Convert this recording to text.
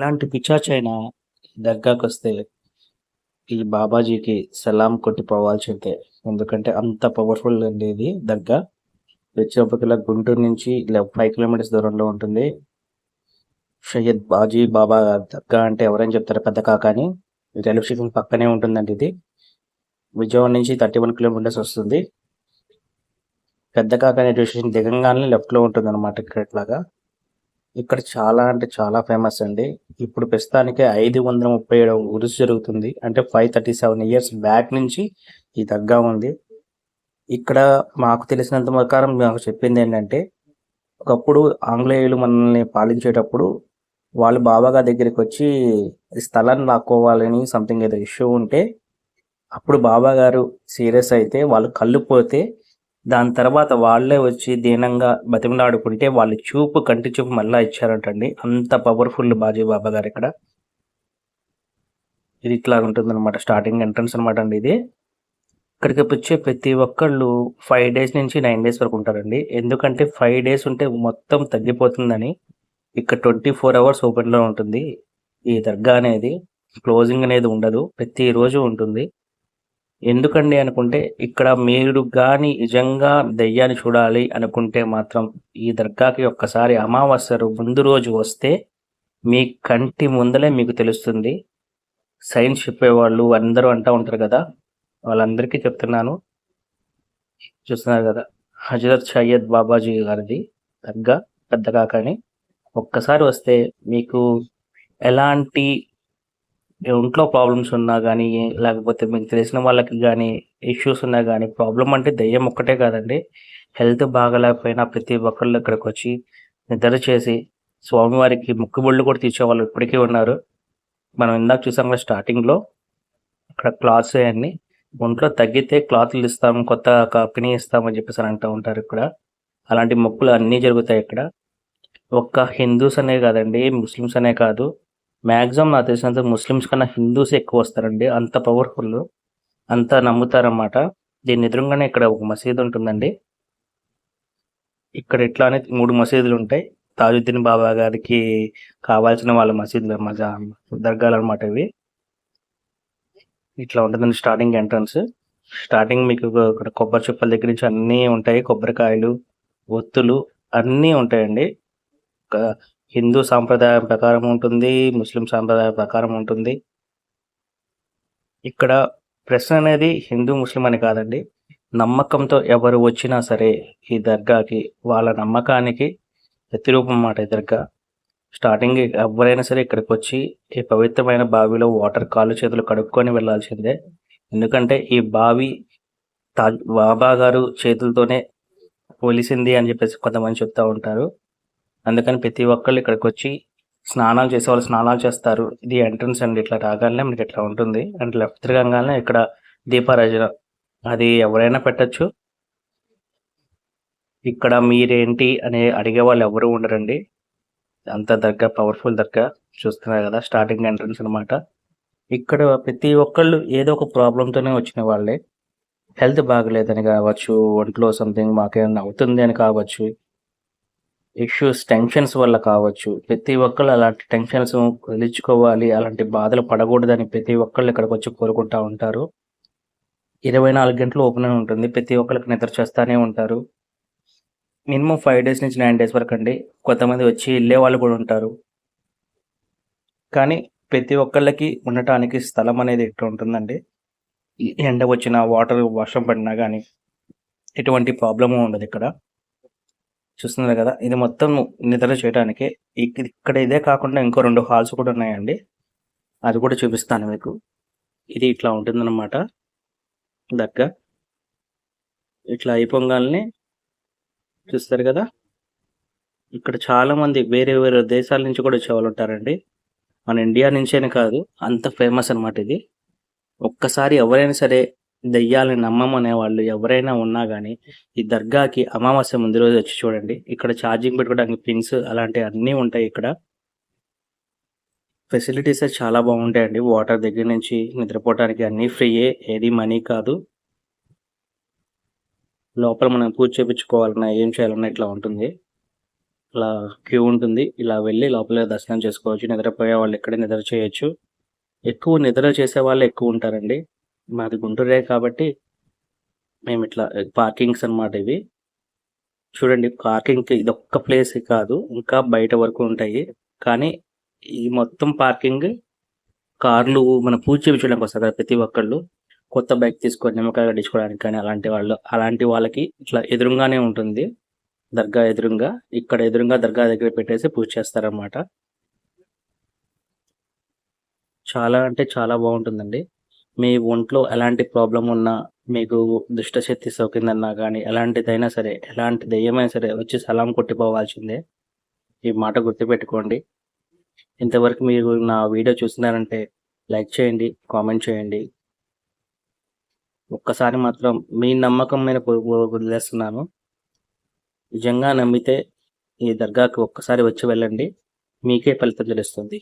ఎలాంటి పిచ్చాచైనా దర్గాకి వస్తే ఈ బాబాజీకి సలాం కొట్టి పోవాల్సిందే ఎందుకంటే అంత పవర్ఫుల్ అండి ఇది దర్గా వచ్చేప్పటికల్లా గుంటూరు నుంచి ఫైవ్ కిలోమీటర్స్ దూరంలో ఉంటుంది. సయ్యద్ బాజీ బాబా దర్గా అంటే ఎవరైనా చెప్తారు? పెద్ద కాకాని రైల్వే స్టేషన్ పక్కనే ఉంటుందండి ఇది. విజయవాడ నుంచి థర్టీ వన్ కిలోమీటర్స్ వస్తుంది. పెద్ద కాక రైల్వే స్టేషన్ దిగంగానే లెఫ్ట్లో ఉంటుంది అనమాట ఇక్కడ ఇట్లాగా. ఇక్కడ చాలా అంటే చాలా ఫేమస్ అండి. ఇప్పుడు ప్రస్తుతానికి ఐదు వందల ముప్పై ఏడు ఉరుసు జరుగుతుంది. అంటే five thirty seven years back నుంచి ఈ దర్గా ఉంది. ఇక్కడ మాకు తెలిసినంత ప్రకారం మాకు చెప్పింది ఏంటంటే ఒకప్పుడు ఆంగ్లేయులు మనల్ని పాలించేటప్పుడు వాళ్ళు బాబాగా దగ్గరికి వచ్చి స్థలాన్ని లాక్కోవాలని సంథింగ్ ఏదో ఇష్యూ ఉంటే అప్పుడు బాబా గారు సీరియస్ అయితే వాళ్ళు కళ్ళు పోతే దాని తర్వాత వాళ్ళే వచ్చి దీనంగా బతిమలాడుకుంటే వాళ్ళ చూపు కంటి చూపు మళ్ళా ఇచ్చారంటండి. అంత పవర్ఫుల్ బాజీ బాబా గారు ఇక్కడ. ఇది ఇట్లా ఉంటుంది అనమాట స్టార్టింగ్ ఎంట్రన్స్ అనమాట అండి ఇది. ఇక్కడికి వచ్చే ప్రతి ఒక్కళ్ళు ఫైవ్ డేస్ నుంచి నైన్ డేస్ వరకు ఉంటారండి. ఎందుకంటే ఫైవ్ డేస్ ఉంటే మొత్తం తగ్గిపోతుందని ఇక్కడ ట్వంటీ ఫోర్ అవర్స్ ఓపెన్లో ఉంటుంది. ఈ దర్గా అనేది క్లోజింగ్ అనేది ఉండదు. ప్రతి రోజు ఉంటుంది. ఎందుకండి అనుకుంటే ఇక్కడ మీరు కానీ నిజంగా దెయ్యాన్ని చూడాలి అనుకుంటే మాత్రం ఈ దర్గాకి ఒక్కసారి అమావాస్య ముందు రోజు వస్తే మీ కంటి ముందలే మీకు తెలుస్తుంది. సైన్స్ చెప్పేవాళ్ళు అందరూ అంటూ ఉంటారు కదా వాళ్ళందరికీ చెప్తున్నాను. చూస్తున్నారు కదా హజరత్ సయ్యద్ బాబాజీ గారిది దర్గా పెద్ద కాకని ఒక్కసారి వస్తే మీకు ఎలాంటి ఒంట్లో ప్రాబ్లమ్స్ ఉన్నా కానీ లేకపోతే మీకు తెలిసిన వాళ్ళకి కానీ ఇష్యూస్ ఉన్నా కానీ ప్రాబ్లం అంటే దెయ్యం ఒక్కటే కాదండి. హెల్త్ బాగలేకపోయినా ప్రతి ఒక్కళ్ళు ఇక్కడికి వచ్చి నిద్ర చేసి స్వామివారికి ముక్కుబొళ్ళు కూడా తీసేవాళ్ళు ఇప్పటికీ ఉన్నారు. మనం ఇందాక చూసాం కదా స్టార్టింగ్లో ఇక్కడ క్లాత్స్ అన్నీ ఒంట్లో తగ్గితే క్లాత్లు ఇస్తాం కొత్త కంపెనీ ఇస్తామని చెప్పేసి అని అంటూ ఉంటారు ఇక్కడ. అలాంటి మొక్కులు అన్నీ జరుగుతాయి ఇక్కడ. ఒక్క హిందూస్ అనే కాదండి ముస్లిమ్స్ అనే కాదు. మ్యాక్సిమం నాకు తెలిసినంత ముస్లిమ్స్ కన్నా హిందూస్ ఎక్కువ వస్తారండి. అంత పవర్ఫుల్ అంత నమ్ముతారన్నమాట. దీని ఎదురుగానే ఇక్కడ ఒక మసీదు ఉంటుందండి. ఇక్కడ ఇట్లానే మూడు మసీదులు ఉంటాయి. తాజుద్దీన్ బాబా గారికి కావాల్సిన వాళ్ళ మసీదులు మజా దర్గాలు అనమాట ఇవి. ఇట్లా ఉంటుందండి స్టార్టింగ్ ఎంట్రన్స్ స్టార్టింగ్ మీకు ఇక్కడ కొబ్బరి చెప్పల దగ్గర నుంచి అన్నీ ఉంటాయి. కొబ్బరికాయలు ఒత్తులు అన్నీ ఉంటాయండి. హిందూ సాంప్రదాయం ప్రకారం ఉంటుంది ముస్లిం సాంప్రదాయం ప్రకారం ఉంటుంది. ఇక్కడ ప్రశ్న అనేది హిందూ ముస్లిం అని కాదండి. నమ్మకంతో ఎవరు వచ్చినా సరే ఈ దర్గాకి వాళ్ళ నమ్మకానికి ప్రతిరూపం అన్నమాట ఈ దర్గా. స్టార్టింగ్ ఎవరైనా సరే ఇక్కడికి వచ్చి ఈ పవిత్రమైన బావిలో వాటర్ కాళ్ళు చేతులు కడుక్కొని వెళ్ళాల్సిందే. ఎందుకంటే ఈ బావి తాజ్ బాబా గారు చేతులతోనే పోలిసింది అని చెప్పేసి కొంతమంది చెప్తా ఉంటారు. అందుకని ప్రతి ఒక్కళ్ళు ఇక్కడికి వచ్చి స్నానాలు చేసే వాళ్ళు స్నానాలు చేస్తారు. ఇది ఎంట్రన్స్ అండి. ఇట్లా రాగానే మనకి ఇట్లా ఉంటుంది. అండ్ లెఫ్ట్ తిరగంగానే ఇక్కడ దీపారాజన. అది ఎవరైనా పెట్టచ్చు. ఇక్కడ మీరేంటి అని అడిగే వాళ్ళు ఎవరు ఉండరండి. అంత దర్గా పవర్ఫుల్ దర్గా చూస్తున్నారు కదా స్టార్టింగ్ ఎంట్రన్స్ అన్నమాట. ఇక్కడ ప్రతి ఒక్కళ్ళు ఏదో ఒక ప్రాబ్లంతోనే వచ్చిన వాళ్ళే. హెల్త్ బాగలేదని కావచ్చు ఒంట్లో సంథింగ్ మాకేమైనా అవుతుంది అని కావచ్చు ఇష్యూస్ టెన్షన్స్ వల్ల కావచ్చు. ప్రతి ఒక్కళ్ళు అలాంటి టెన్షన్స్ వదిలించుకోవాలి అలాంటి బాధలు పడకూడదని ప్రతి ఒక్కళ్ళు ఇక్కడికి వచ్చి కోరుకుంటా ఉంటారు. ఇరవై నాలుగు గంటలు ఓపెన్ అయి ఉంటుంది. ప్రతి ఒక్కరికి నిద్ర చేస్తూనే ఉంటారు. మినిమం ఫైవ్ డేస్ నుంచి నైన్ డేస్ వరకు అండి. కొంతమంది వచ్చి వెళ్ళే వాళ్ళు కూడా ఉంటారు. కానీ ప్రతి ఒక్కళ్ళకి ఉండటానికి స్థలం అనేది ఇట్లా ఉంటుందండి? ఎండ వచ్చిన వాటర్ వర్షం పడినా కానీ ఎటువంటి ప్రాబ్లము ఉండదు ఇక్కడ. చూస్తున్నారు కదా ఇది మొత్తం నిద్ర చేయడానికి. ఇక్కడ ఇదే కాకుండా ఇంకో రెండు హాల్స్ కూడా ఉన్నాయండి. అది కూడా చూపిస్తాను మీకు. ఇది ఇట్లా ఉంటుందన్నమాట. దగ్గర ఇట్లా అయిపోగానే చూస్తారు కదా. ఇక్కడ చాలా మంది వేరే వేరే దేశాల నుంచి కూడా వచ్చేవాళ్ళు ఉంటారండి. మన ఇండియా నుంచేనే కాదు అంత ఫేమస్ అన్నమాట ఇది. ఒక్కసారి ఎవరైనా సరే దెయ్యాలని నమ్మమనే వాళ్ళు ఎవరైనా ఉన్నా కానీ ఈ దర్గాకి అమావాస్య ముందు రోజు వచ్చి చూడండి. ఇక్కడ ఛార్జింగ్ పెట్టుకోవడానికి పిన్స్ అలాంటివి అన్నీ ఉంటాయి ఇక్కడ. ఫెసిలిటీస్ చాలా బాగుంటాయండి. వాటర్ దగ్గర నుంచి నిద్రపోవడానికి అన్నీ ఫ్రీయే. ఏది మనీ కాదు. లోపల మనం పూజ చేయించుకోవాలన్నా ఏం చేయాలన్నా ఇట్లా ఉంటుంది. ఇలా క్యూ ఉంటుంది. ఇలా వెళ్ళి లోపల దర్శనం చేసుకోవచ్చు. నిద్రపోయే వాళ్ళు ఇక్కడే నిద్ర చేయొచ్చు. ఎక్కువ నిద్ర చేసే వాళ్ళు ఎక్కువ ఉంటారండి. మాది గుంటూరే కాబట్టి మేము ఇట్లా eh, పార్కింగ్స్ అన్నమాట ఇవి. చూడండి పార్కింగ్కి ఇది ఒక్క ప్లేస్ కాదు ఇంకా బయట వరకు ఉంటాయి. కానీ ఈ మొత్తం పార్కింగ్ కార్లు మన పూజ చేయించడానికి వస్తారు కదా ప్రతి ఒక్కళ్ళు. కొత్త బైక్ తీసుకొని నిమ్మకాయ కట్టించుకోవడానికి కానీ అలాంటి వాళ్ళు అలాంటి వాళ్ళకి ఇట్లా ఎదురుగానే ఉంటుంది. దర్గా ఎదురుగా ఇక్కడ ఎదురుగా దర్గా దగ్గర పెట్టేసి పూజ చేస్తారన్నమాట. చాలా అంటే చాలా బాగుంటుందండి. మీ ఒంట్లో ఎలాంటి ప్రాబ్లం ఉన్నా మీకు దుష్టశక్తి సోకిందన్నా కానీ ఎలాంటిదైనా సరే ఎలాంటి దెయ్యమైనా సరే వచ్చి సలాం కొట్టిపోవాల్సిందే. ఈ మాట గుర్తుపెట్టుకోండి. ఇంతవరకు మీరు నా వీడియో చూస్తున్నారంటే లైక్ చేయండి కామెంట్ చేయండి. ఒక్కసారి మాత్రం మీ నమ్మకం మీద వదిలేస్తున్నాను. నిజంగా నమ్మితే ఈ దర్గాకి ఒక్కసారి వచ్చి వెళ్ళండి. మీకే ఫలితం తెలుస్తుంది.